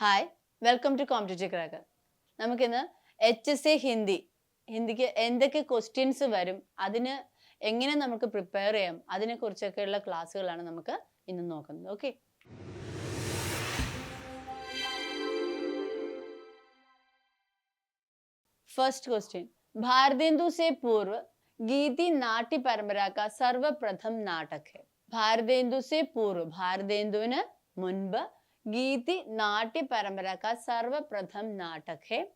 Hi welcome to competitive cracker നമുക്കിന്ന് H S A Hindi ഹിന്ദിക്ക് എന്തൊക്കെ ക്വസ്റ്റ്യൻസ് വരും അതിന് എങ്ങനെ നമുക്ക് പ്രിപ്പയർ ചെയ്യാം അതിനെക്കുറിച്ചൊക്കെയുള്ള ക്ലാസ്സുകളാണ് നമുക്ക് ഇന്ന് നോക്കുന്നത് ഓക്കെ ഫസ്റ്റ് ക്വസ്റ്റ്യൻ ഭാരതേന്ദു സെ പൂർവ് ഗീതി നാട്യ പരമ്പരാക്ക സർവപ്രഥം നാടക് ഭാരതേന്ദു സെ പൂർവ് ഭാരതേന്ദുവിന് മുൻപ് ഗീതി നാട്യ പരമ്പരക്ക സർവപ്രഥം നാട്ടകെ.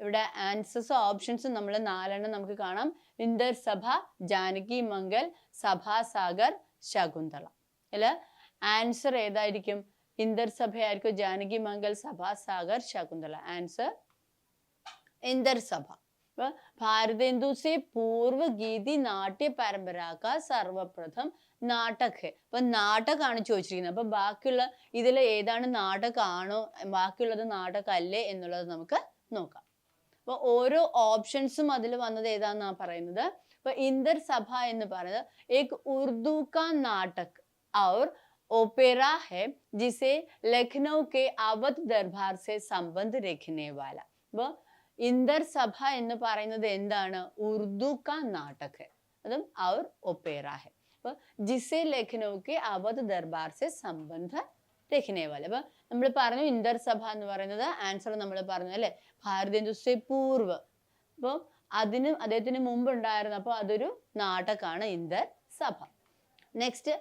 ഇവിടെ ആൻസേഴ്സും ഓപ്ഷൻസും നമ്മൾ നാലെണ്ണം നമുക്ക് കാണാം. ഇന്ദർ സഭ ജാനകി മംഗൽ സഭാസാഗർ ശകുന്തള. അല്ല? ആൻസർ ഏതായിരിക്കും? ഇന്ദർ സഭയായിരിക്കും ജാനകി മംഗൽ സഭാസാഗർ ശകുന്തള. ആൻസർ ഇന്ദർ സഭ भारतेंदु से पूर्व गीति नाट्य परंपरा का നാടക് ഹെ അപ്പൊ നാടകാണ് ചോദിച്ചിരിക്കുന്നത് അപ്പൊ ബാക്കിയുള്ള ഇതിൽ ഏതാണ് നാടകമാണോ ബാക്കിയുള്ളത് നാടകമല്ലേ എന്നുള്ളത് നമുക്ക് നോക്കാം അപ്പൊ ഓരോ ഓപ്ഷൻസും അതിൽ വന്നത് ഏതാന്നാ പറയുന്നത് അപ്പൊ ഇന്ദർ സഭ എന്ന് പറയുന്നത് एक उर्दू का नाटक और ओपेरा है जिसे लखनऊ के अवध दरबार से संबंध रखने वाला അപ്പോൾ ഇന്ദർ സഭ എന്ന് പറയുന്നത് എന്താണ് ഉറുദു കാ നാടക് അതും ഔർ ഒപ്പേറ ഹെ അപ്പോൾ ജിസെ ലഖ്നൌക്ക് അവധ് ദർബാർ സെ സംബന്ധ രഖ്നെ വാല. അപ്പൊ നമ്മൾ പറഞ്ഞു ഇന്ദർ സഭ എന്ന് പറയുന്നത് ആൻസർ നമ്മൾ പറഞ്ഞു അല്ലെ? ഭാരതീയ സെ പൂർവ്. അപ്പോൾ അതിന് അദ്ദേഹത്തിന് മുമ്പ് ഉണ്ടായിരുന്നു അപ്പോൾ അതൊരു നാടകമാണ് ഇന്ദർ സഭ. നെക്സ്റ്റ്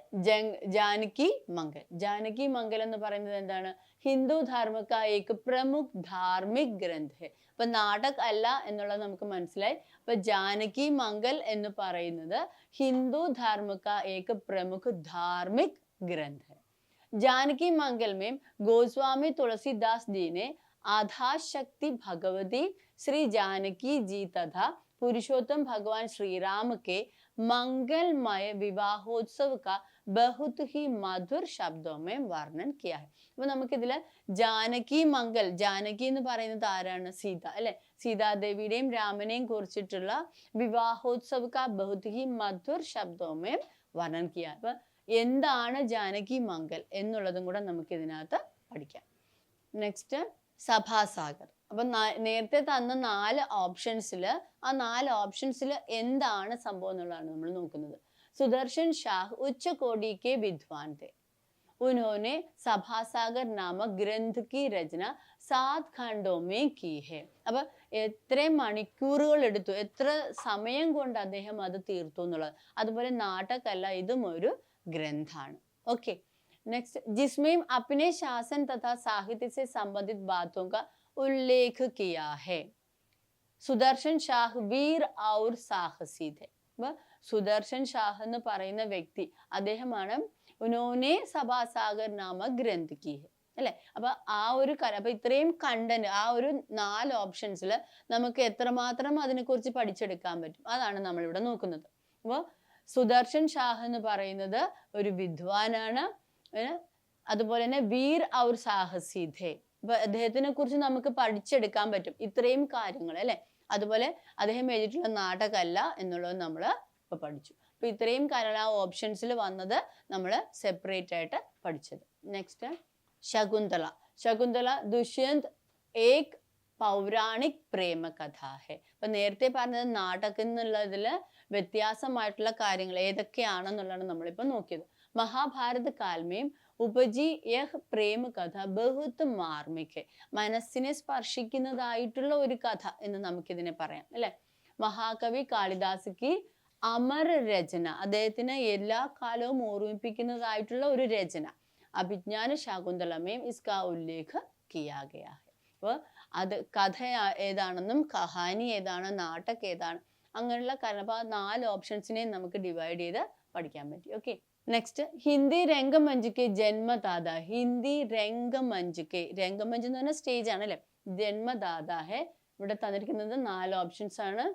ജാനകി മംഗൽ. ജാനകി മംഗൽ എന്ന് പറയുന്നത് എന്താണ്? ഹിന്ദു ധാർമ്മിക ഏക് പ്രമുഖ് ധാർമ്മിക് ഗ്രന്ഥ. അപ്പൊ നാടക് അല്ല എന്നുള്ളത് നമുക്ക് മനസ്സിലായി അപ്പൊ ജാനകി മംഗൽ എന്ന് പറയുന്നത് ഹിന്ദു ധാർമ്മിക ഏക് പ്രമുഖ് ധാർമ്മിക് ഗ്രന്ഥ जानकी मंगल में गोस्वामी तुलसीदास जी ने आधा शक्ति भगवती श्री जानकी जी तथा पुरुषोत्तम भगवान श्री राम के मंगलमय विवाहोत्सव का बहुत ही मधुर शब्दों में वर्णन किया है അപ്പൊ നമുക്കിതില് ജാനകി മംഗൽ ജാനകി എന്ന് പറയുന്നത് ആരാണ് സീത അല്ലെ സീതാദേവിയുടെയും രാമനെയും കുറിച്ചിട്ടുള്ള വിവാഹോത്സവ കാ ബഹുത് ഹി മധുർ ശബ്ദോമേ വർണ്ണൻ കിയ അപ്പൊ എന്താണ് ജാനകി മംഗൽ എന്നുള്ളതും കൂടെ നമുക്ക് ഇതിനകത്ത് പഠിക്കാം നെക്സ്റ്റ് സഭാസാഗർ അപ്പൊ നാ- നേരത്തെ തന്ന നാല് ഓപ്ഷൻസിൽ ആ നാല് ഓപ്ഷൻസിൽ എന്താണ് സംഭവം എന്നുള്ളതാണ് നമ്മൾ നോക്കുന്നത് സുദർശൻ ഷാഹ് ഉച്ചകോടി കെ വിദ്വാൻ थे उन्होंने സഭാസാഗർ നാമക് ഗ്രന്ഥ की രചന സാത് ഖണ്ഡോ മേ की है അപ്പൊ എത്ര മണിക്കൂറുകൾ എടുത്തു എത്ര സമയം കൊണ്ട് അദ്ദേഹം അത് തീർത്തു എന്നുള്ളത് അതുപോലെ നാടകല്ല ഇതും ഒരു ഗ്രന്ഥാണ് ഓക്കെ नेक्स्ट जिसमें अपने शासन तथा साहित्य से संबंधित बातों का उल्लेख किया है സുദർശൻ ഷാഹ് വീർ ഔർ സാഹസി थे അപ്പൊ സുദർശൻ ഷാഹ് എന്ന് പറയുന്ന വ്യക്തി അദ്ദേഹമാണ് ഉനോനെ സഭാസാഗർ നാമ ഗ്രന്ഥ കി ഹെ അല്ലെ അപ്പൊ ആ ഒരു കല അപ്പൊ ഇത്രയും കണ്ടന്റ് ആ ഒരു നാല് ഓപ്ഷൻസിൽ നമുക്ക് എത്രമാത്രം അതിനെക്കുറിച്ച് പഠിച്ചെടുക്കാൻ പറ്റും അതാണ് നമ്മൾ ഇവിടെ നോക്കുന്നത് അപ്പോൾ സുദർശൻ ഷാഹ് എന്ന് പറയുന്നത് ഒരു വിദ്വാനാണ് ഏ, അതുപോലെ തന്നെ വീർ ഔർ സാഹസിധേ അപ്പൊ അദ്ദേഹത്തിനെ കുറിച്ച് നമുക്ക് പഠിച്ചെടുക്കാൻ പറ്റും ഇത്രയും കാര്യങ്ങൾ അല്ലെ? അതുപോലെ അദ്ദേഹം എഴുതിയിട്ടുള്ള നാടകമല്ല എന്നുള്ളത് നമ്മൾ ഇപ്പൊ പഠിച്ചു. അപ്പൊ ഇത്രയും കാര്യങ്ങൾ ആ ഓപ്ഷൻസിൽ വന്നത് നമ്മൾ സെപ്പറേറ്റ് ആയിട്ട് പഠിച്ചത്. നെക്സ്റ്റ് ശകുന്തള. ശകുന്തള ദുഷ്യന്ത് ഏക് പൗരാണിക് പ്രേമ കഥാഹെ അപ്പൊ നേരത്തെ പറഞ്ഞത് നാടകം എന്നുള്ളതിൽ വ്യത്യാസമായിട്ടുള്ള കാര്യങ്ങൾ ഏതൊക്കെയാണെന്നുള്ളതാണ് നമ്മളിപ്പോൾ നോക്കിയത്. മഹാഭാരത കാൽമേം ഉപജി യഹ് പ്രേമ കഥ ബഹുത്ത് മാർമിക് മനസ്സിനെ സ്പർശിക്കുന്നതായിട്ടുള്ള ഒരു കഥ എന്ന് നമുക്കിതിനെ പറയാം അല്ലെ? മഹാകവി കാളിദാസിക്ക് അമർ രചന അദ്ദേഹത്തിന് എല്ലാ കാലവും ഓർമ്മിപ്പിക്കുന്നതായിട്ടുള്ള ഒരു രചന. അഭിജ്ഞാന ശാകുന്തളമേം ഇസ്ക ഉല്ലേഖ കിയാ ഗയാ ഹെ അപ്പോൾ അത് കഥ ഏതാണെന്നും കഹാനി ഏതാണ് നാട്ടക് ഏതാണ് അങ്ങനെയുള്ള കാരണം ആ നാല് ഓപ്ഷൻസിനെയും നമുക്ക് ഡിവൈഡ് ചെയ്ത് പഠിക്കാൻ പറ്റി. ഓക്കെ നെക്സ്റ്റ് ഹിന്ദി രംഗമഞ്ചുക്ക് ജന്മദാത ഹിന്ദി രംഗമഞ്ചുക്ക് രംഗമഞ്ച് എന്ന് പറഞ്ഞാൽ സ്റ്റേജ് ആണ് അല്ലെ? ജന്മദാത ഹെ ഇവിടെ തന്നിരിക്കുന്നത് നാല് ഓപ്ഷൻസ് ആണ്.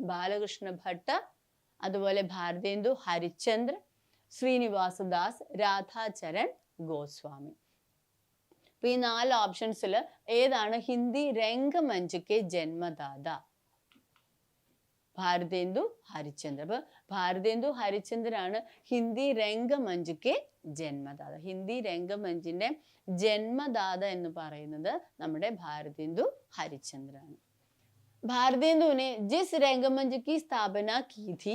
ബാലകൃഷ്ണ ഭട്ട അതുപോലെ ഭാരതേന്ദു ഹരിചന്ദ്ര ശ്രീനിവാസദാസ് രാധാചരൺ ഗോസ്വാമി. അപ്പൊ ഈ നാല് ഓപ്ഷൻസിൽ ഏതാണ് ഹിന്ദി രംഗമഞ്ചുക്ക് ജന്മദാത ഭാരതേന്ദു ഹരിചന്ദ്ര അപ്പൊ ഭാരതേന്ദു ഹരിചന്ദ്രാണ് ഹിന്ദി രംഗമഞ്ച്ക്ക് ജന്മദാത ഹിന്ദി രംഗമഞ്ചിന്റെ ജന്മദാത എന്ന് പറയുന്നത് നമ്മുടെ ഭാരതേന്ദു ഹരിചന്ദ്രാണ് भारतेंदु ने जिस रंगमंच की स्थापना की थी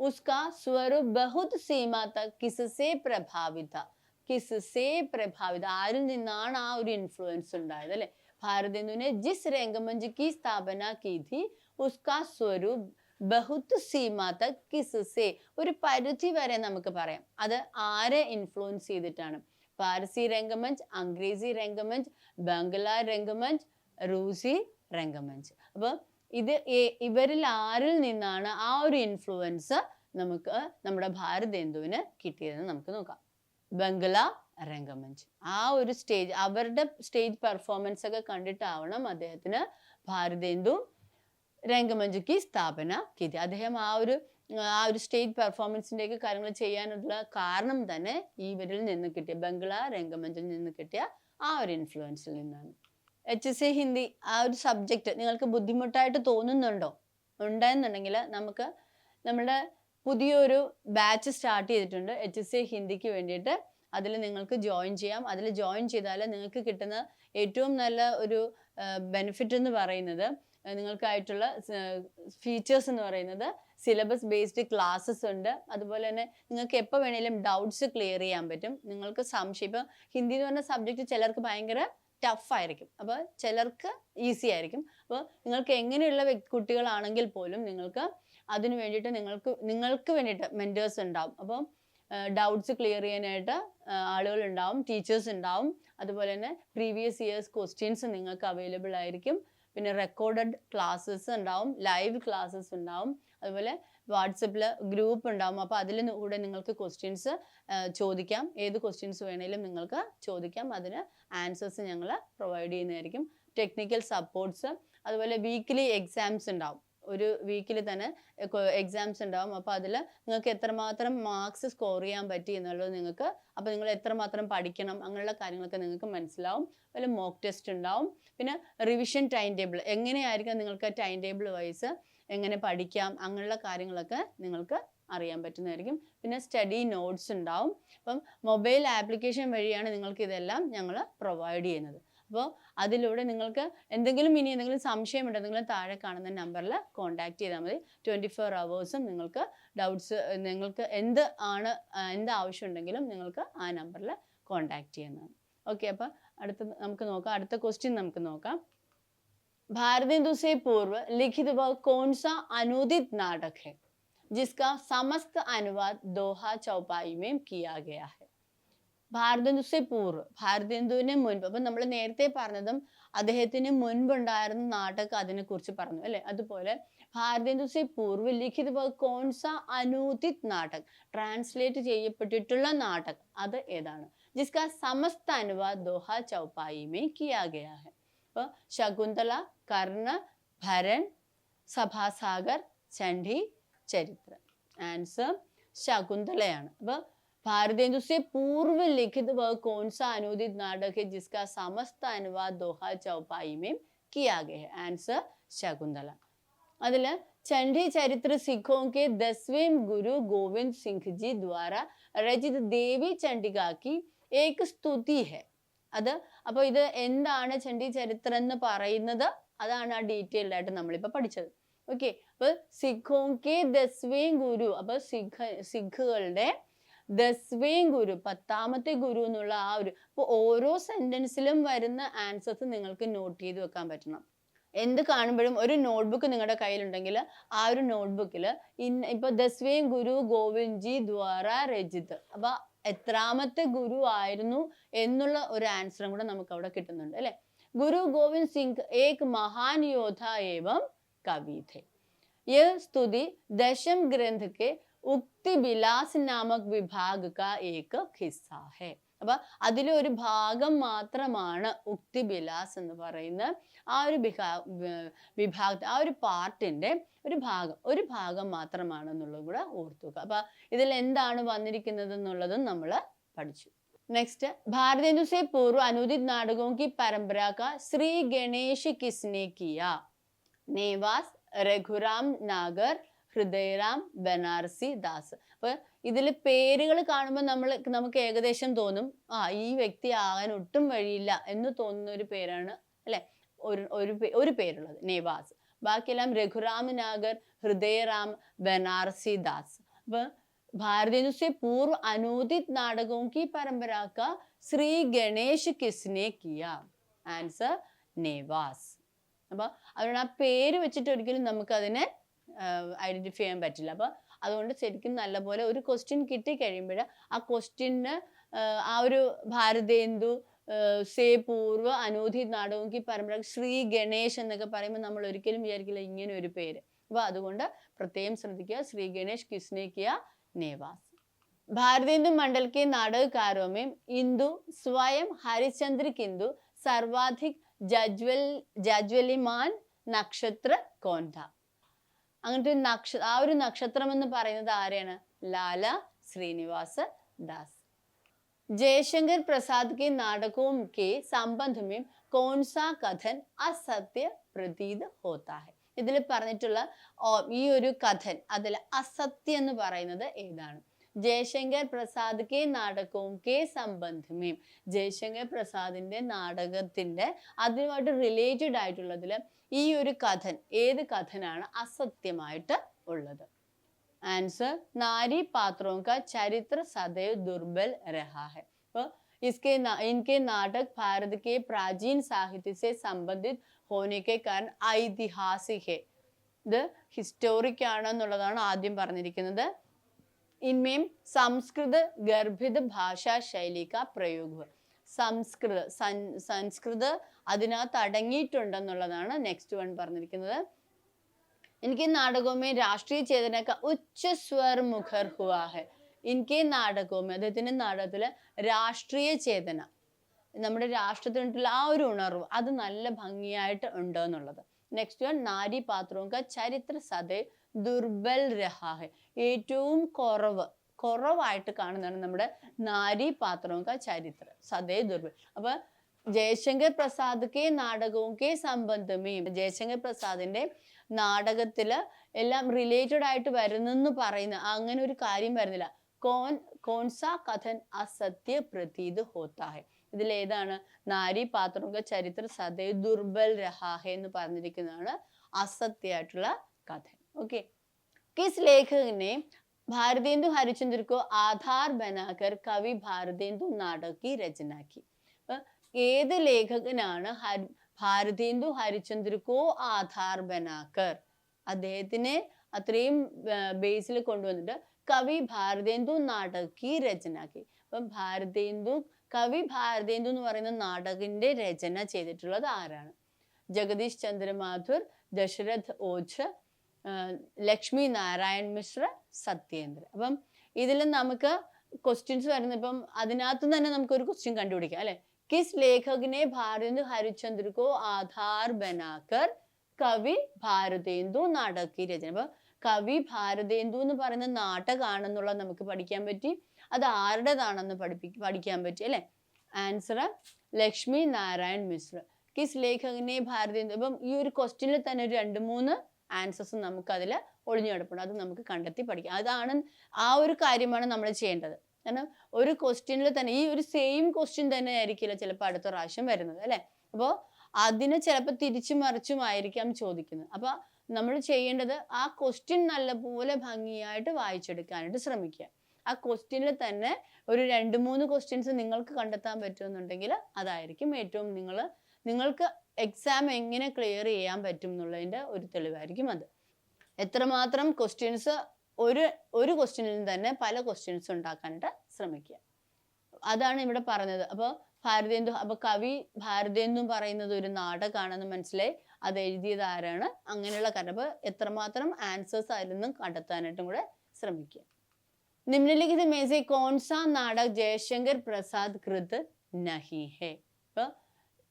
उसका स्वरूप बहुत सीमा तक किससे प्रभावित था കിസ്സേ പ്രഭാവിത ആരിൽ നിന്നാണ് ആ ഒരു ഇൻഫ്ലുവൻസ് ഉണ്ടായത് അല്ലെ ഭാരതേന്ദുവിനെ ജിസ് രംഗമഞ്ച് കി സ്ഥാപന കി ഉസ്കാ സ്വരൂപ് ബഹുത്ത് സീമാത്ത കിസസെ. ഒരു പരിധി വരെ നമുക്ക് പറയാം. അത് ആരെ ഇൻഫ്ലുവൻസ് ചെയ്തിട്ടാണ്? പാരസി രംഗമഞ്ച് അംഗ്രേസി രംഗമഞ്ച് ബംഗ്ലാ രംഗമഞ്ച് റൂസി രംഗമഞ്ച്. അപ്പോൾ ഇത് ഇവരിൽ ആരിൽ നിന്നാണ് ആ ഒരു ഇൻഫ്ലുവൻസ് നമുക്ക് നമ്മുടെ ഭാരതേന്ദുവിന് കിട്ടിയതെന്ന് നമുക്ക് നോക്കാം. ബംഗ്ലാ രംഗമഞ്ച്. ആ ഒരു സ്റ്റേജ് അവരുടെ സ്റ്റേജ് പെർഫോമൻസ് ഒക്കെ കണ്ടിട്ടാവണം അദ്ദേഹത്തിന് ഭാരതേന്ദു രംഗമഞ്ചുക്ക് സ്ഥാപന കീതി അദ്ദേഹം ആ ഒരു ആ ഒരു സ്റ്റേജ് പെർഫോമൻസിന്റെ ഒക്കെ കാര്യങ്ങൾ ചെയ്യാനുള്ള കാരണം തന്നെ ഇവരിൽ നിന്ന് കിട്ടിയ ബംഗ്ല രംഗമഞ്ചിൽ നിന്ന് കിട്ടിയ ആ ഒരു ഇൻഫ്ലുവൻസിൽ നിന്നാണ്. എച്ച് എസ് സി ഹിന്ദി ആ ഒരു സബ്ജക്റ്റ് നിങ്ങൾക്ക് ബുദ്ധിമുട്ടായിട്ട് തോന്നുന്നുണ്ടോ? ഉണ്ടെന്നുണ്ടെങ്കിൽ നമുക്ക് നമ്മുടെ പുതിയൊരു ബാച്ച് സ്റ്റാർട്ട് ചെയ്തിട്ടുണ്ട്. എച്ച് എസ് സി ഹിന്ദിക്ക് വേണ്ടിയിട്ട് അതിൽ നിങ്ങൾക്ക് ജോയിൻ ചെയ്യാം. അതിൽ ജോയിൻ ചെയ്താൽ നിങ്ങൾക്ക് കിട്ടുന്ന ഏറ്റവും നല്ല ഒരു ബെനിഫിറ്റ് എന്ന് പറയുന്നത് നിങ്ങൾക്കായിട്ടുള്ള ഫീച്ചേഴ്സ് എന്ന് പറയുന്നത് സിലബസ് ബേസ്ഡ് ക്ലാസ്സസ് ഉണ്ട്. അതുപോലെ തന്നെ നിങ്ങൾക്ക് എപ്പോൾ വേണേലും ഡൗട്ട്സ് ക്ലിയർ ചെയ്യാൻ പറ്റും. നിങ്ങൾക്ക് സംശയം ഇപ്പം ഹിന്ദി എന്ന് പറഞ്ഞ സബ്ജക്റ്റ് ചിലർക്ക് ഭയങ്കര ടഫ് ആയിരിക്കും. അപ്പോൾ ചിലർക്ക് ഈസി ആയിരിക്കും. അപ്പോൾ നിങ്ങൾക്ക് എങ്ങനെയുള്ള കുട്ടികളാണെങ്കിൽ പോലും നിങ്ങൾക്ക് അതിന് വേണ്ടിയിട്ട് നിങ്ങൾക്ക് നിങ്ങൾക്ക് വേണ്ടിയിട്ട് മെന്റേഴ്സ് ഉണ്ടാവും. അപ്പം ഡൗട്ട്സ് ക്ലിയർ ചെയ്യാനായിട്ട് ആളുകൾ ഉണ്ടാവും ടീച്ചേഴ്സ് ഉണ്ടാവും. അതുപോലെ തന്നെ പ്രീവിയസ് ഇയേഴ്സ് ക്വസ്റ്റ്യൻസ് നിങ്ങൾക്ക് അവൈലബിൾ ആയിരിക്കും. പിന്നെ റെക്കോർഡഡ് ക്ലാസ്സസ് ഉണ്ടാവും ലൈവ് ക്ലാസ്സസ് ഉണ്ടാവും. അതുപോലെ വാട്സപ്പിൽ ഗ്രൂപ്പ് ഉണ്ടാവും. അപ്പോൾ അതിൽ കൂടെ നിങ്ങൾക്ക് ക്വസ്റ്റ്യൻസ് ചോദിക്കാം. ഏത് ക്വസ്റ്റ്യൻസ് വേണേലും നിങ്ങൾക്ക് ചോദിക്കാം. അതിന് ആൻസേഴ്സ് ഞങ്ങൾ പ്രൊവൈഡ് ചെയ്യുന്നതായിരിക്കും. ടെക്നിക്കൽ സപ്പോർട്ട്സ് അതുപോലെ വീക്കിലി എക്സാംസ് ഉണ്ടാവും. ഒരു വീക്കിൽ തന്നെ എക്സാംസ് ഉണ്ടാവും. അപ്പോൾ അതിൽ നിങ്ങൾക്ക് എത്രമാത്രം മാർക്സ് സ്കോർ ചെയ്യാൻ പറ്റി എന്നുള്ളത് നിങ്ങൾക്ക് അപ്പോൾ നിങ്ങൾ എത്രമാത്രം പഠിക്കണം അങ്ങനെയുള്ള കാര്യങ്ങളൊക്കെ നിങ്ങൾക്ക് മനസ്സിലാവും. അതുപോലെ മോക്ക് ടെസ്റ്റ് ഉണ്ടാവും. പിന്നെ റിവിഷൻ ടൈം ടേബിൾ എങ്ങനെയായിരിക്കും നിങ്ങൾക്ക് ടൈം ടേബിൾ വൈസ് എങ്ങനെ പഠിക്കാം അങ്ങനെയുള്ള കാര്യങ്ങളൊക്കെ നിങ്ങൾക്ക് അറിയാൻ പറ്റുന്നതായിരിക്കും. പിന്നെ സ്റ്റഡി നോട്ട്സ് ഉണ്ടാവും. അപ്പം മൊബൈൽ ആപ്ലിക്കേഷൻ വഴിയാണ് നിങ്ങൾക്ക് ഇതെല്ലാം ഞങ്ങൾ പ്രൊവൈഡ് ചെയ്യുന്നത്. അപ്പോൾ അതിലൂടെ നിങ്ങൾക്ക് എന്തെങ്കിലും ഇനി എന്തെങ്കിലും സംശയം ഉണ്ടെങ്കിൽ താഴെ കാണുന്ന നമ്പറിൽ കോൺടാക്ട് ചെയ്താൽ മതി ട്വൻറ്റി ഫോർ അവേഴ്സും നിങ്ങൾക്ക് ഡൗട്ട്സ് നിങ്ങൾക്ക് എന്ത് ആണ് ആ, എന്ത് ആവശ്യം ഉണ്ടെങ്കിലും നിങ്ങൾക്ക് ആ നമ്പറിൽ കോൺടാക്ട് ചെയ്യുന്നതാണ് ഓക്കെ അപ്പോൾ അടുത്ത നമുക്ക് നോക്കാം അടുത്ത ക്വസ്റ്റ്യൻ നമുക്ക് നോക്കാം भारतेंदु से पूर्व लिखित वह कौन सा अनुदित नाटक है जिसका समस्त अनुवाद दोहा चौपाई में किया गया है ഭാരതേന്ദു സെ പൂർവ് ഭാരതേന്ദുവിന് മുൻപ്. അപ്പൊ നമ്മൾ നേരത്തെ പറഞ്ഞതും അദ്ദേഹത്തിന് മുൻപുണ്ടായിരുന്ന നാടകം അതിനെ കുറിച്ച് പറഞ്ഞു അല്ലേ? അതുപോലെ ഭാരതേന്ദു സെ പൂർവ് ലിഖിത് കോൺസ അനൂദിത് നാടക് ട്രാൻസ്ലേറ്റ് ചെയ്യപ്പെട്ടിട്ടുള്ള നാട്ടക് അത് ഏതാണ്? ജിസ്ക സമസ്ത അനുവാദ് ദോഹ ചൗപ്പായി മേ ഹെ. അപ്പൊ ശകുന്തള കർണ ഭരൻ സഭാസാഗർ ചണ്ഡി ചരിത്രം. ആൻസർ ശകുന്തളയാണ്. അപ്പൊ भारतेंदु से पूर्व लिखित वह कौन सा अनुदित नाटक है जिसका समस्त अनुवाद दोहा चौपाई में किया गया है आंसर शकुंतला അതില് ചണ്ഡി ചരിത്ര സിഖോं के दसवें गुरु गोविंद सिंह जी द्वारा रचित ദേവി ചണ്ഡികാക്കി ഏക് സ്തുതി ഹെ അത് അപ്പോൾ ഇത് എന്താണ് ചണ്ഡി ചരിത്രം എന്ന് പറയുന്നത് അതാണ് ആ ഡീറ്റെയിൽഡ് ആയിട്ട് നമ്മളിപ്പോൾ പഠിച്ചത് ഓക്കെ അപ്പോൾ സിഖോं के दसवें ഗുരു അപ്പോൾ സിഖ് സിഖുകളുടെ ദസ്വേം ഗുരു പത്താമത്തെ ഗുരു എന്നുള്ള ആ ഒരു അപ്പോൾ ഓരോ സെന്റൻസിലും വരുന്ന ആൻസേഴ്സ് നിങ്ങൾക്ക് നോട്ട് ചെയ്ത് വെക്കാൻ പറ്റണം. എന്ത് കാണുമ്പോഴും ഒരു നോട്ട്ബുക്ക് നിങ്ങളുടെ കയ്യിലുണ്ടെങ്കിൽ ആ ഒരു നോട്ട്ബുക്കിൽ ഇന്ന് ഇപ്പോൾ ദസ്വേം ഗുരു ഗോവിന്ദ്ജി ദ്വാര രജിത് അപ്പോൾ എത്രാമത്തെ ഗുരു ആയിരുന്നു എന്നുള്ള ഒരു ആൻസറും കൂടെ നമുക്ക് അവിടെ കിട്ടുന്നുണ്ട് അല്ലേ? ഗുരു ഗോവിന്ദ് സിംഗ് ഏക് മഹാൻ യോധ ഏവം കവിധേ. യഹ് സ്തുതി ദശം ഗ്രന്ഥക്ക് ഉക്തി ബിലാസ് നാമക് വിഭാഗ് കാ ഏക ഹിസ്സ ഹെ അപ്പൊ അതിലെ ഒരു ഭാഗം മാത്രമാണ് ഉക്തി ബിലാസ് എന്ന് പറയുന്ന ആ ഒരു വിഭാ വിഭാഗ ആ ഒരു പാർട്ടിന്റെ ഒരു ഭാഗം ഒരു ഭാഗം മാത്രമാണെന്നുള്ളതും കൂടെ ഓർത്തുക അപ്പൊ ഇതിൽ എന്താണ് വന്നിരിക്കുന്നത് എന്നുള്ളതും നമ്മൾ പഠിച്ചു नेक्स्ट भारतेंदु से पूर्व अनुदित नाटकों की परंपरा का श्री गणेश किसने किया नेवास രഘുറാം നാഗർ ഹൃദയറാം ബനാറസി ദാസ് അപ്പൊ ഇതിൽ പേരുകൾ കാണുമ്പോൾ നമ്മൾ നമുക്ക് ഏകദേശം തോന്നും ആ ഈ വ്യക്തി ആകാൻ ഒട്ടും വഴിയില്ല എന്ന് തോന്നുന്ന ഒരു പേരാണ് അല്ലെ ഒരു ഒരു പേ- ഒരു പേരുള്ളത് നേവാസ് ബാക്കിയെല്ലാം രഘുറാം നാഗർ ഹൃദയറാം ബനാറസി ദാസ് അപ്പൊ भारतीय से पूर्व अनुदित नाटकों की परंपरा का श्री गणेश किसने किया ആൻസർ നേവാസ് അപ്പൊ അതുകൊണ്ട് ആ പേര് വെച്ചിട്ട് ഒരിക്കലും നമുക്ക് ഐഡന്റിഫൈ ചെയ്യാൻ പറ്റില്ല. അപ്പോൾ അതുകൊണ്ട് ശരിക്കും നല്ലപോലെ ഒരു ക്വസ്റ്റ്യൻ കിട്ടിക്കഴിയുമ്പോൾ ആ ക്വസ്റ്റ്യന് ആ ഒരു ഭാരതേന്ദു സേ പൂർവ അനൂധി നാടകം കി പരമ്പര ശ്രീ ഗണേഷ് എന്നൊക്കെ പറയുമ്പോൾ നമ്മൾ ഒരിക്കലും വിചാരിക്കില്ല ഇങ്ങനെ ഒരു പേര്. അപ്പോൾ അതുകൊണ്ട് പ്രത്യേകം ശ്രദ്ധിക്കുക. ശ്രീ ഗണേഷ് കിസ്നേക്കിയ നേവാസ്. ഭാരതേന്ദു മണ്ഡൽ കെ ഇന്ദു സ്വയം ഹരിചന്ദ്ര കിന്ദു സർവാധിക് ജജ്വൽ ജജ്വലിമാൻ നക്ഷത്ര കോൺധ അങ്ങനത്തെ ഒരു നക്ഷ ആ ഒരു നക്ഷത്രം എന്ന് പറയുന്നത് ആരെയാണ്? ലാല ശ്രീനിവാസ ദാസ്. ജയശങ്കർ പ്രസാദ് കെ നാടകവും കെ സംബന്ധമേം കോൺസാ കഥൻ അസത്യ പ്രതീത് ഹോത്താഹ്. ഇതിൽ പറഞ്ഞിട്ടുള്ള ഈ ഒരു കഥൻ അതിൽ അസത്യം എന്ന് പറയുന്നത് ഏതാണ്? ജയശങ്കർ പ്രസാദ് കെ നാടകവും കെ സംബന്ധമേയും ജയശങ്കർ പ്രസാദിന്റെ നാടകത്തിന്റെ അതുമായിട്ട് റിലേറ്റഡ് ആയിട്ടുള്ളതിൽ ഈ ഒരു കഥൻ ഏത് കഥനാണ് അസത്യമായിട്ട് ഉള്ളത് आंसर नारी पात्रों का चरित्र सदैव दुर्बल रहा है तो इसके ना, इनके नाटक भारत के प्राचीन साहित्य से संबंधित होने के कारण ഐതിഹാസിക ഇത് ഹിസ്റ്റോറിക് ആണെന്നുള്ളതാണ് ആദ്യം പറഞ്ഞിരിക്കുന്നത് ഇൻമേം സംസ്കൃത ഗർഭിത ഭാഷാ ശൈലിക പ്രയോഗ സംസ്കൃത സൻ- സംസ്കൃത അതിനകത്ത് അടങ്ങിയിട്ടുണ്ടെന്നുള്ളതാണ് നെക്സ്റ്റ് വൺ പറഞ്ഞിരിക്കുന്നത് इनके नाटकों में राष्ट्रीय चेतना का उच्च स्वर मुखर हुआ है ഇൻകെ നാടകവും അദ്ദേഹത്തിന്റെ നാടകത്തില് രാഷ്ട്രീയ ചേതന നമ്മുടെ രാഷ്ട്രത്തിനുള്ള ആ ഒരു ഉണർവ് അത് നല്ല ഭംഗിയായിട്ട് ഉണ്ട് എന്നുള്ളത് നെക്സ്റ്റ് വൺ നാരി പാത്രവും ക ചരിത്ര സദൈ ദുർബൽ രഹാഹെ. ഏറ്റവും കുറവ് കുറവായിട്ട് കാണുന്നതാണ് നമ്മുടെ നാരി പാത്രവും ചരിത്രം. സദൈ ദുർബൽ. അപ്പൊ ജയശങ്കർ പ്രസാദ് കെ നാടകവും കെ സംബന്ധമേയും ജയശങ്കർ പ്രസാദിന്റെ നാടകത്തിൽ എല്ലാം റിലേറ്റഡ് ആയിട്ട് വരുന്നെന്ന് പറയുന്ന അങ്ങനെ ഒരു കാര്യം വരുന്നില്ല. കോൺ കോൺസാ കഥൻ അസത്യ പ്രതീത് ഹോത്താഹെ. ഇതിൽ ഏതാണ്? നാരി പാത്രക ചരിത്ര സദേ ദുർബൽ രഹാഹെ എന്ന് പറഞ്ഞിരിക്കുന്നതാണ് അസത്യമായിട്ടുള്ള കഥൻ ഓക്കെ കിസ് ലേഖകനെ भारतेंदु हरिचंद्र को आधार बनाकर കവി ഭാരതേന്ദു നാടക് की रचना की അപ്പൊ ഏത് ലേഖകനാണ് ഹരി ഭാരതേന്ദു ഹരിചന്ദ്രക്കോ ആധാർ ബനാക്കർ അദ്ദേഹത്തിനെ അത്രയും ബേസിൽ കൊണ്ടുവന്നിട്ട് കവി ഭാരതേന്ദു നാടകി രചനാക്കി അപ്പം ഭാരതേന്ദു കവി ഭാരതേന്ദു എന്ന് പറയുന്ന നാടകിന്റെ രചന ചെയ്തിട്ടുള്ളത് ആരാണ് ജഗദീഷ് ചന്ദ്ര മാഥുർ ദശരഥ് ഓഝ് ആ, ലക്ഷ്മി നാരായൺ മിശ്ര സത്യേന്ദ്ര അപ്പം ഇതിൽ നമുക്ക് ക്വസ്റ്റ്യൻസ് വരുന്ന ഇപ്പം അതിനകത്ത് തന്നെ നമുക്ക് ഒരു ക്വസ്റ്റ്യൻ കണ്ടുപിടിക്കാം അല്ലെ? കിസ് ലേഖകനെ ഭാരതേന്ദു ഹരിചന്ദ്രക്കോ ആധാർ ബനാക്കർ കവി ഭാരതേന്ദു നാടകി രചന. അപ്പൊ കവി ഭാരതേന്ദു എന്ന് പറയുന്ന നാടകാണെന്നുള്ളത് നമുക്ക് പഠിക്കാൻ പറ്റി അത് ആരുടേതാണെന്ന് പഠിപ്പി പഠിക്കാൻ പറ്റി അല്ലെ? ആൻസർ ലക്ഷ്മി നാരായൺ മിശ്ര. കിസ് ലേഖകനെ ഭാരതേന്ദു. ഇപ്പം ഈ ഒരു ക്വസ്റ്റ്യനിൽ തന്നെ ഒരു രണ്ട് മൂന്ന് ആൻസേഴ്സ് നമുക്ക് അതിൽ ഒളിഞ്ഞു കിടപ്പുണ്ട് അത് നമുക്ക് കണ്ടെത്തി പഠിക്കാം. അതാണ് ആ ഒരു കാര്യമാണ് നമ്മൾ ചെയ്യേണ്ടത്. കാരണം ഒരു ക്വസ്റ്റ്യനിൽ തന്നെ ഈ ഒരു സെയിം ക്വസ്റ്റ്യൻ തന്നെ ആയിരിക്കില്ല ചിലപ്പോൾ അടുത്ത പ്രാവശ്യം വരുന്നത് അല്ലേ? അപ്പോൾ അതിനെ ചിലപ്പോൾ തിരിച്ചു മറിച്ചും ആയിരിക്കാം ചോദിക്കുന്നത്. അപ്പോൾ നമ്മൾ ചെയ്യേണ്ടത് ആ ക്വസ്റ്റ്യൻ നല്ലപോലെ ഭംഗിയായിട്ട് വായിച്ചെടുക്കാനായിട്ട് ശ്രമിക്കുക. ആ ക്വസ്റ്റ്യനിൽ തന്നെ ഒരു രണ്ട് മൂന്ന് ക്വസ്റ്റ്യൻസ് നിങ്ങൾക്ക് കണ്ടെത്താൻ പറ്റുമെന്നുണ്ടെങ്കിൽ അതായിരിക്കും ഏറ്റവും നിങ്ങൾ നിങ്ങൾക്ക് എക്സാം എങ്ങനെ ക്ലിയർ ചെയ്യാൻ പറ്റും എന്നുള്ളതിൻ്റെ ഒരു തെളിവായിരിക്കും അത് എത്രമാത്രം ക്വസ്റ്റ്യൻസ് ഒരു ഒരു ക്വസ്റ്റ്യനിൽ തന്നെ പല ക്വസ്റ്റ്യൻസ് ഉണ്ടാക്കാനായിട്ട് ശ്രമിക്കുക അതാണ് ഇവിടെ പറഞ്ഞത് അപ്പോൾ ഭാരതേന്ദു അപ്പൊ കവി ഭാരതേന്ദു പറയുന്നത് ഒരു നാടകമാണെന്ന് മനസ്സിലായി അത് എഴുതിയത് ആരാണ് അങ്ങനെയുള്ള കാര്യം അപ്പൊ എത്രമാത്രം ആൻസേഴ്സ് അതിൽ നിന്നും കണ്ടെത്താനായിട്ടും കൂടെ ശ്രമിക്കുക നിമ്നലിഖിത में से कौन सा नाटक जयशंकर प्रसाद कृत नहीं है അപ്പൊ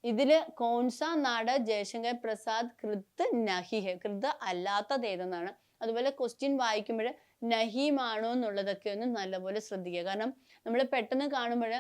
ഇതിൽ കോൺസ നാട് ജയശങ്കർ പ്രസാദ് കൃത് നഹി ഹെ. കൃത് അല്ലാത്തത് ഏതെന്നാണ്? അതുപോലെ ക്വസ്റ്റ്യൻ വായിക്കുമ്പോൾ നഹീമാണോ എന്നുള്ളതൊക്കെ ഒന്ന് നല്ലപോലെ ശ്രദ്ധിക്കുക. കാരണം നമ്മൾ പെട്ടെന്ന് കാണുമ്പോൾ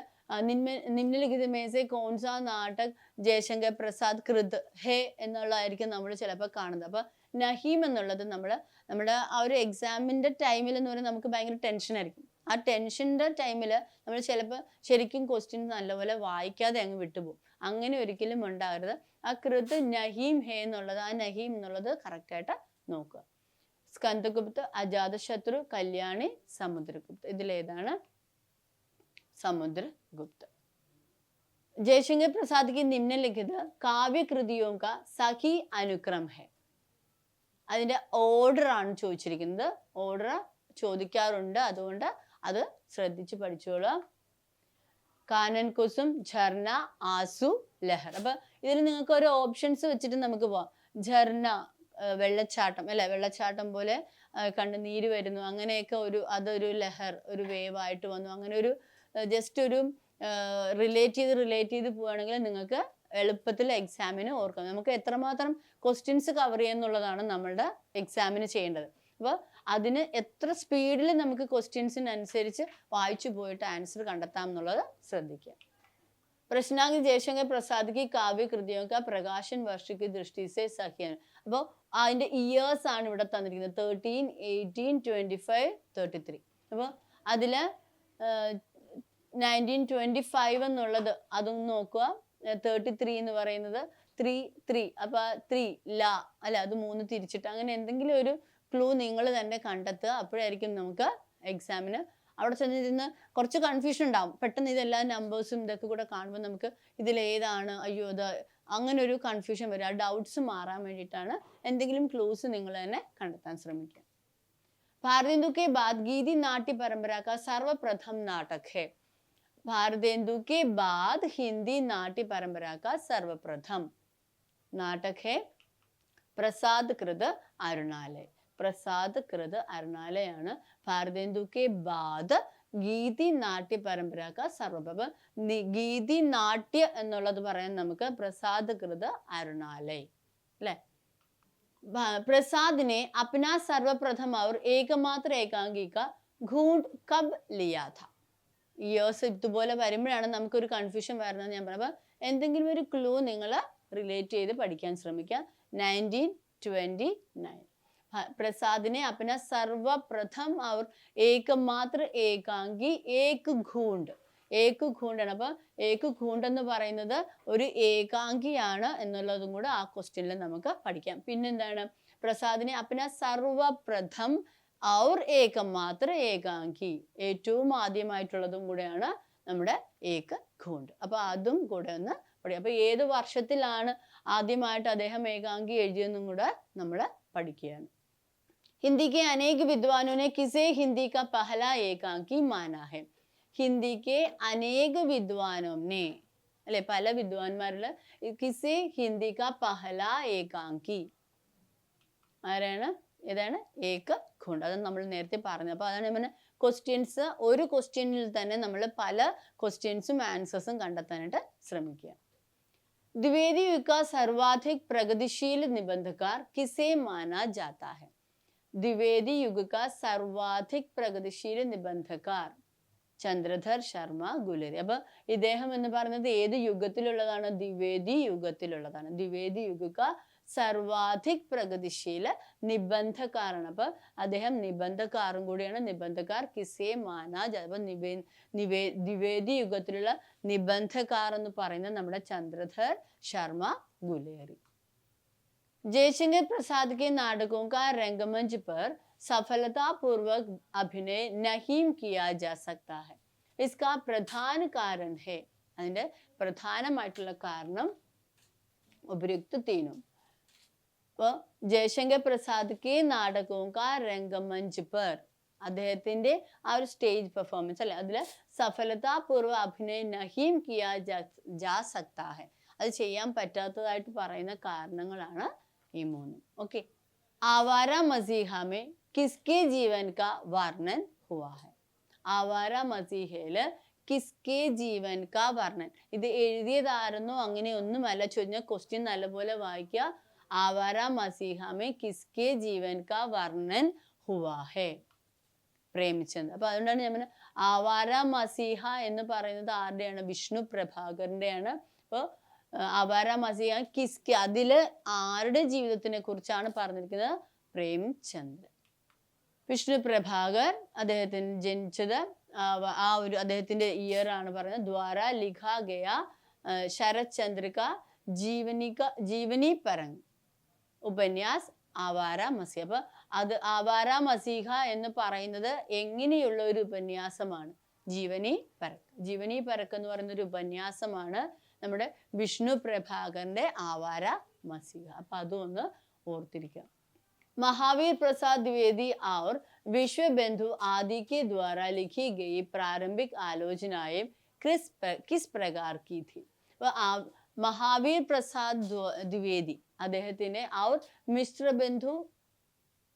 നിമ്നലിഖിത മേസെ കോൺസ നാടക് ജയശങ്കർ പ്രസാദ് കൃത് ഹേ എന്നുള്ളതായിരിക്കും നമ്മൾ ചിലപ്പോൾ കാണുന്നത്. അപ്പൊ നഹീം എന്നുള്ളത് നമ്മൾ നമ്മുടെ ആ ഒരു എക്സാമിന്റെ ടൈമിൽ എന്ന് പറയുന്നത് നമുക്ക് ഭയങ്കര ടെൻഷൻ ആയിരിക്കും. ആ ടെൻഷന്റെ ടൈമിൽ നമ്മൾ ചിലപ്പോൾ ശരിക്കും ക്വസ്റ്റ്യൻ നല്ലപോലെ വായിക്കാതെ അങ്ങ് വിട്ടുപോകും. അങ്ങനെ ഒരിക്കലും ഉണ്ടാകരുത്. ആ കൃത് നഹീം ഹേ എന്നുള്ളത് ആ നഹീം എന്നുള്ളത് കറക്റ്റായിട്ട് നോക്കുക. സ്കന്ദഗുപ്ത് അജാതശത്രു കല്യാണി സമുദ്രഗുപ്ത്. ഇതിലേതാണ് സമുദ്രഗുപ്ത്. ജയശങ്കർ പ്രസാദ് की നിമ്നലിഖിത കാവ്യകൃതിയോ ക സഖി അനുക്രം ഹെ. അതിന്റെ ഓർഡർ ആണ് ചോദിച്ചിരിക്കുന്നത്. ഓർഡർ ചോദിക്കാറുണ്ട്. അതുകൊണ്ട് അത് ശ്രദ്ധിച്ച് പഠിച്ചോളാം കാനൻ കുസും ഝർണ ആസു ലഹർ. അപ്പൊ ഇതിൽ നിങ്ങൾക്ക് ഓരോ ഓപ്ഷൻസ് വെച്ചിട്ട് നമുക്ക് പോവാം. ഝർണ വെള്ളച്ചാട്ടം അല്ലെ? വെള്ളച്ചാട്ടം പോലെ കണ്ട് നീര് വരുന്നു. അങ്ങനെയൊക്കെ ഒരു അതൊരു ലഹർ ഒരു വേവ് ആയിട്ട് വന്നു. അങ്ങനെ ഒരു ജസ്റ്റ് ഒരു റിലേറ്റ് ചെയ്ത് റിലേറ്റ് ചെയ്ത് പോവുകയാണെങ്കിൽ നിങ്ങൾക്ക് എളുപ്പത്തിൽ എക്സാമിന് ഓർക്കാം. നമുക്ക് എത്രമാത്രം ക്വസ്റ്റ്യൻസ് കവർ ചെയ്യുന്നുള്ളതാണ് നമ്മളുടെ എക്സാമിന് ചെയ്യേണ്ടത്. അപ്പോൾ അതിന് എത്ര സ്പീഡിൽ നമുക്ക് ക്വസ്റ്റ്യൻസിനനുസരിച്ച് വായിച്ചു പോയിട്ട് ആൻസർ കണ്ടെത്താം എന്നുള്ളത് ശ്രദ്ധിക്കുക. പ്രശ്നാങ്കി ജയശങ്കർ പ്രസാദ് കി കാവ്യ കൃതിയോ പ്രകാശൻ വർഷയ്ക്ക് ദൃഷ്ടി സെ സഖ്യാണ് അപ്പോൾ അതിന്റെ ഇയേഴ്സ് ആണ് ഇവിടെ തന്നിരിക്കുന്നത്. Thirteen eighteen twenty five thirty three അപ്പോൾ അതിൽ നയന്റീൻ ട്വന്റി ഫൈവ് എന്നുള്ളത് അതൊന്ന് നോക്കുക. തേർട്ടി ത്രീ എന്ന് പറയുന്നത് ത്രീ ത്രീ അപ്പോൾ ത്രീ ല അല്ല അത് മൂന്ന് തിരിച്ചിട്ട് അങ്ങനെ എന്തെങ്കിലും ഒരു ക്ലൂ നിങ്ങൾ തന്നെ കണ്ടെത്തുക അപ്പോഴായിരിക്കും നമുക്ക് എക്സാമിന് അവിടെ ചെന്നിരുന്ന് കുറച്ച് കൺഫ്യൂഷൻ ഉണ്ടാവും പെട്ടെന്ന് ഇതെല്ലാ നമ്പേഴ്സും ഇതൊക്കെ കൂടെ കാണുമ്പോൾ നമുക്ക് ഇതിലേതാണ് അയ്യോ അത് അങ്ങനെ ഒരു കൺഫ്യൂഷൻ വരും ആ ഡൗട്ട്സ് മാറാൻ വേണ്ടിയിട്ടാണ് എന്തെങ്കിലും ക്ലൂസ് നിങ്ങൾ തന്നെ കണ്ടെത്താൻ ശ്രമിക്കുക भारतेंदु के बाद गीति नाट्य परंपरा का सर्वप्रथम नाटक है भारतेंदु के बाद हिंदी नाट्य परंपरा का सर्वप्रथम नाटक है പ്രസാദ് കൃത് അരുണാലയ് പ്രസാദ് കൃത് അരുണാലയാണ്. ഭാരതേന്ദു കെ ബാദ് ഗീതി നാട്യ പരമ്പരാക്ക സർവഭവ ഗീതി നാട്യ എന്നുള്ളത് പറയാൻ നമുക്ക് പ്രസാദ് കൃത് അരുണാലയ്. അല്ലെ? പ്രസാദിനെ അപ്ന സർവപ്രഥമ അവർ ഏകമാത്ര ഏകാംഗിക ഘൂഡ് കബ് ലിയാഥ. ഇയേഴ്സ് ഇതുപോലെ വരുമ്പോഴാണ് നമുക്കൊരു കൺഫ്യൂഷൻ വരുന്നത്. ഞാൻ പറഞ്ഞപ്പോൾ എന്തെങ്കിലും ഒരു ക്ലൂ നിങ്ങൾ റിലേറ്റ് ചെയ്ത് പഠിക്കാൻ ശ്രമിക്കുക നയന്റീൻ ട്വന്റി നയൻ പ്രസാദിനെ അപ്പന സർവപ്രഥം അവർ ഏകമാത്ര ഏകാംഗി ഏക് ഘൂണ്ട് ഏക് ഘൂണ്ടാണ് അപ്പൊ ഏക് ഘൂണ്ട് എന്ന് പറയുന്നത് ഒരു ഏകാംഗിയാണ് എന്നുള്ളതും കൂടെ ആ ക്വസ്റ്റ്യനിൽ നമുക്ക് പഠിക്കാം. പിന്നെന്താണ്? പ്രസാദിനെ അപ്പന സർവപ്രഥം ഔർ ഏകമാത്ര ഏകാംഗി. ഏറ്റവും ആദ്യമായിട്ടുള്ളതും കൂടെയാണ് നമ്മുടെ ഏക ഘൂണ്ട് അപ്പൊ അതും കൂടെ ഒന്ന് പഠിക്കാം. അപ്പൊ ഏത് വർഷത്തിലാണ് ആദ്യമായിട്ട് അദ്ദേഹം ഏകാംഗി എഴുതിയെന്നും കൂടെ നമ്മൾ പഠിക്കുകയാണ്. हिंदी के अनेक विद्वानों ने किसे हिंदी का पहला एकांकी माना है ഹിന്ദി കെ അനേക വിദ്വാനോനെ അല്ലെ പല വിദ്വാൻമാരില് കിസെ ഹിന്ദി കാ പഹല ഏകാങ്കി ആരാണ് ഏതാണ് ഏക ഖുണ്ട് അത് നമ്മൾ നേരത്തെ പറഞ്ഞു അപ്പൊ അതാണ് ഞാൻ ക്വസ്റ്റ്യൻസ് ഒരു ക്വസ്റ്റ്യനിൽ തന്നെ നമ്മൾ പല ക്വസ്റ്റ്യൻസും ആൻസേഴ്സും കണ്ടെത്താനായിട്ട് ശ്രമിക്കുക द्विवेदी युग का सर्वाधिक प्रगतिशील निबंधकार किसे माना जाता है द्विवेदी युग का सर्वाधिक प्रगतिशील निबंधकार ചന്ദ്രധർ ശർമ്മ ഗുലരി അപ്പൊ ഇദ്ദേഹം എന്ന് പറയുന്നത് ഏത് യുഗത്തിലുള്ളതാണ് ദ്വിവേദി യുഗത്തിലുള്ളതാണ് ദ്വിവേദി യുഗ സർവാധിക് പ്രഗതിശീല നിബന്ധക്കാരാണ് അപ്പൊ അദ്ദേഹം നിബന്ധക്കാരും കൂടിയാണ് നിബന്ധക്കാർ കിസേ മാനാ അപ്പൊ നിബേ നിവേ ദ്വിവേദി യുഗത്തിലുള്ള നിബന്ധക്കാർ എന്ന് പറയുന്നത് നമ്മുടെ ചന്ദ്രധർ ശർമ്മ ഗുലേറി जयशंकर प्रसाद के नाटकों का रंगमंच पर सफलतापूर्वक अभिनय नहीं किया जा सकता है इसका प्रधान कारण है അതിന്റെ പ്രധാനമായിട്ടുള്ള കാരണം ഉപയുക്ത തീനും അപ്പോൾ ജയശങ്കർ പ്രസാദ് കെ നാടകവും കാ രംഗമഞ്ച് പർ അദ്ദേഹത്തിന്റെ ആ ഒരു സ്റ്റേജ് പെർഫോമൻസ് അല്ലെ അതിൽ സഫലതാപൂർവ്വ അഭിനയം നഹീം കിയാ ജാ സക്താ ഹെ അത് ചെയ്യാൻ പറ്റാത്തതായിട്ട് പറയുന്ന കാരണങ്ങളാണ് ഈ മൂന്ന്. ഓക്കെ ആവാര മേ കിസ്കെ കാ വർണൻ ഹുവാ ഹെ. ആവാര മസീഹയിൽ കിസ്കെ ജീവൻ കാ വർണൻ. ഇത് എഴുതിയതാരെന്നോ അങ്ങനെയൊന്നുമല്ല ചോദിഞ്ഞ ക്വസ്റ്റ്യൻ നല്ലപോലെ വായിക്കുക. ആവാര മസീഹ മേ കിസ്കെ ജീവൻ കാ വർണൻ ഹുവാഹേ പ്രേമിച്ചത് അപ്പൊ അതുകൊണ്ടാണ് ഞാൻ ആവാര മസീഹ എന്ന് പറയുന്നത് ആരുടെയാണ്? വിഷ്ണു പ്രഭാകറിന്റെയാണ് അപ്പോൾ ആവാര മസിയ കിസ്കി അതിൽ ആരുടെ ജീവിതത്തിനെ കുറിച്ചാണ് പറഞ്ഞിരിക്കുന്നത്? പ്രേംചന്ദ്ര വിഷ്ണു പ്രഭാകർ അദ്ദേഹത്തിന് ജനിച്ചത് ആ ഒരു അദ്ദേഹത്തിന്റെ ഇയർ ആണ് പറയുന്നത്. ദ്വാര ലിഖ ഗയ ശരത് ചന്ദ്രിക ജീവനിക ജീവനി പരങ്. ഉപന്യാസ് ആവാര മസീഹ. അപ്പൊ അത് ആവാര മസീഹ എന്ന് പറയുന്നത് എങ്ങനെയുള്ള ഒരു ഉപന്യാസമാണ്? ജീവനി പരക്ക് ജീവനി പരക്ക് എന്ന് പറയുന്ന ഒരു ഉപന്യാസമാണ് നമ്മുടെ വിഷ്ണു പ്രഭാകറിന്റെ ആവാര മസീഹ അപ്പൊ അതും ഒന്ന് ഓർത്തിരിക്കുക महावीर प्रसाद द्विवेदी और विश्व बंधु आदि के द्वारा लिखी गई प्रारंभिक आलोचनाएं किस प्र, किस प्रकार की थी वह आ- മഹാവീർ പ്രസാദ് ദ്വ- ദ്വിവേദി അദ്ദേഹത്തിന്റെ ഔർ മിശ്ര ബന്ധു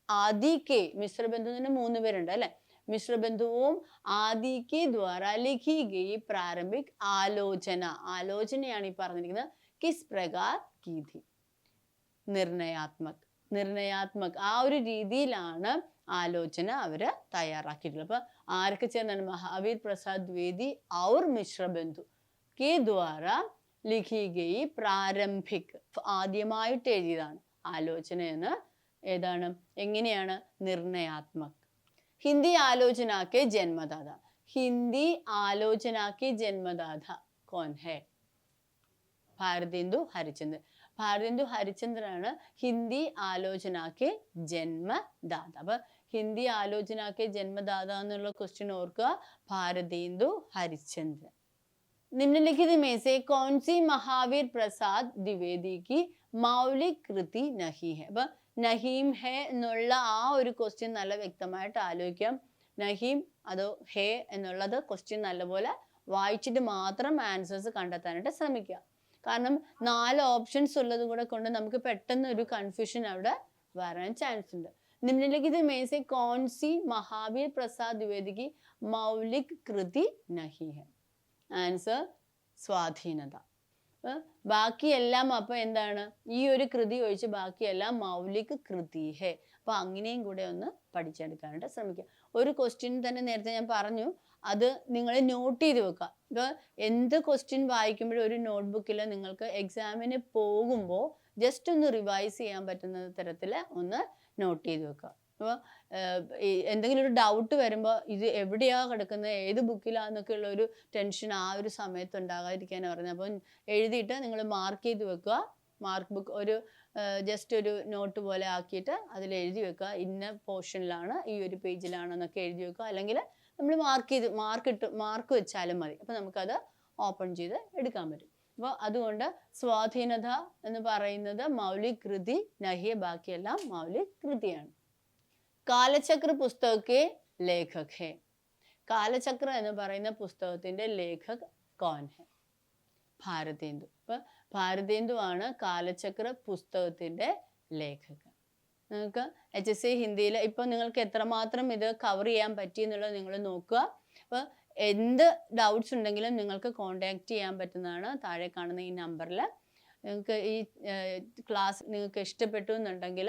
ആദി കെ മിശ്ര ബന്ധുവിന് മൂന്ന് പേരുണ്ട് അല്ലെ മിശ്ര ബന്ധുവും ആദി കെ ദ്വാര ലിഖി ഗയി പ്രാരംഭിക് ആലോചന. ആലോചനയാണ് ഈ കിസ് പ്രകാർ കീ ഥി നിർണയാത്മക്. നിർണയാത്മക്. ആ ഒരു രീതിയിലാണ് ആലോചന അവർ തയ്യാറാക്കിയിട്ടുള്ളത്. അപ്പൊ ആരൊക്കെ ചേർന്നാണ്? മഹാവീർ പ്രസാദ് ദ്വേദി ഔർ മിശ്ര ബന്ധു കെ ദ്വാര ലിഖി ഗയി പ്രാരംഭിക് ആദ്യമായിട്ട് എഴുതിയതാണ് ആലോചന എന്ന്. ഏതാണ്? എങ്ങനെയാണ്? നിർണയാത്മക്. ഹിന്ദി ആലോചന കെ ജന്മദാത ഹിന്ദി ആലോചന കെ ജന്മദാത കോൻ ഹെ ഭാരതേന്ദു ഹരിചന്ദ്രൻ ഭാരതേന്ദു ഹരിചന്ദ്രനാണ് ഹിന്ദി ആലോചനാക്ക് ജന്മദാത അപ്പൊ ഹിന്ദി ആലോചനാക്ക് ജന്മദാത എന്നുള്ള ക്വസ്റ്റ്യൻ ഓർക്കുക ഭാരതേന്ദു ഹരിചന്ദ്രൻ निम्नलिखित में से कौन सी महावीर प्रसाद द्विवेदी की മൗലിക് കൃതി നഹി ഹെ അപ്പൊ നഹീം ഹേ എന്നുള്ള ആ ഒരു ക്വസ്റ്റ്യൻ നല്ല വ്യക്തമായിട്ട് ആലോചിക്കാം. നഹീം അതോ ഹേ എന്നുള്ളത് ക്വസ്റ്റ്യൻ നല്ലപോലെ വായിച്ചിട്ട് മാത്രം ആൻസേഴ്സ് കണ്ടെത്താനായിട്ട് ശ്രമിക്കുക. കാരണം നാല് ഓപ്ഷൻസ് ഉള്ളത് കൂടെ കൊണ്ട് നമുക്ക് പെട്ടെന്ന് ഒരു കൺഫ്യൂഷൻ അവിടെ വരാൻ ചാൻസ് ഉണ്ട്. നിമ്നലിഖിത മേസെ കോൺസി മഹാവീർ പ്രസാദ് की മൗലിക് കൃതി നഹി. ഹെ ആൻസർ സ്വാധീനത. ബാക്കിയെല്ലാം അപ്പൊ എന്താണ്? ഈ ഒരു കൃതി ഒഴിച്ച് ബാക്കിയെല്ലാം മൗലിക് കൃതി ഹേ. അപ്പൊ അങ്ങനെയും കൂടെ ഒന്ന് പഠിച്ചെടുക്കാനായിട്ട് ശ്രമിക്കുക ഒരു ക്വസ്റ്റ്യൻ തന്നെ നേരത്തെ ഞാൻ പറഞ്ഞു. അത് നിങ്ങൾ നോട്ട് ചെയ്ത് വെക്കുക. ഇപ്പൊ എന്ത് ക്വസ്റ്റ്യൻ വായിക്കുമ്പോഴും ഒരു നോട്ട്ബുക്കിൽ നിങ്ങൾക്ക് എക്സാമിന് പോകുമ്പോൾ ജസ്റ്റ് ഒന്ന് റിവൈസ് ചെയ്യാൻ പറ്റുന്ന തരത്തിൽ ഒന്ന് നോട്ട് ചെയ്ത് വെക്കുക. അപ്പോൾ എന്തെങ്കിലും ഒരു ഡൗട്ട് വരുമ്പോൾ ഇത് എവിടെയാണ് കിടക്കുന്നത് ഏത് ബുക്കിലാന്നൊക്കെ ഉള്ള ഒരു ടെൻഷൻ ആ ഒരു സമയത്ത് ഉണ്ടാകാതിരിക്കാനാണ് പറയുന്നത് അപ്പം എഴുതിയിട്ട് നിങ്ങൾ മാർക്ക് ചെയ്ത് വെക്കുക. മാർക്ക് ബുക്ക് ഒരു ജസ്റ്റ് ഒരു നോട്ട് പോലെ ആക്കിയിട്ട് അതിൽ എഴുതി വെക്കുക. ഇന്ന പോർഷനിലാണ് ഈ ഒരു പേജിലാണ് എന്നൊക്കെ എഴുതി വെക്കുക. അല്ലെങ്കിൽ നമ്മൾ മാർക്ക് ചെയ്ത് മാർക്ക് ഇട്ട് മാർക്ക് വെച്ചാലും മതി. അപ്പം നമുക്കത് ഓപ്പൺ ചെയ്ത് എടുക്കാൻ പറ്റും. അപ്പോൾ അതുകൊണ്ട് സ്വാധീനത എന്ന് പറയുന്നത് മൗലിക് കൃതി നഹിയ ബാക്കിയെല്ലാം മൗലിക് കൃതിയാണ്. കാലചക്ര പുസ്തകക്കെ ലേഖക് ഹെ കാലചക്ര എന്ന് പറയുന്ന പുസ്തകത്തിന്റെ ലേഖക് കോൻ ഹെ. ഭാരതേന്ദു. അപ്പൊ ഭാരതേന്ദു ആണ് കാലചക്ര പുസ്തകത്തിന്റെ ലേഖകൻ. നിങ്ങൾക്ക് എച്ച് എസ് സി ഹിന്ദിയിൽ ഇപ്പൊ നിങ്ങൾക്ക് എത്രമാത്രം ഇത് കവർ ചെയ്യാൻ പറ്റി എന്നുള്ളത് നിങ്ങൾ നോക്കുക. അപ്പോൾ എന്ത് ഡൗട്ട്സ് ഉണ്ടെങ്കിലും നിങ്ങൾക്ക് കോണ്ടാക്ട് ചെയ്യാൻ പറ്റുന്നതാണ് താഴെ കാണുന്ന ഈ നമ്പറിൽ നിങ്ങൾക്ക് ഈ ക്ലാസ് നിങ്ങൾക്ക് ഇഷ്ടപ്പെട്ടു എന്നുണ്ടെങ്കിൽ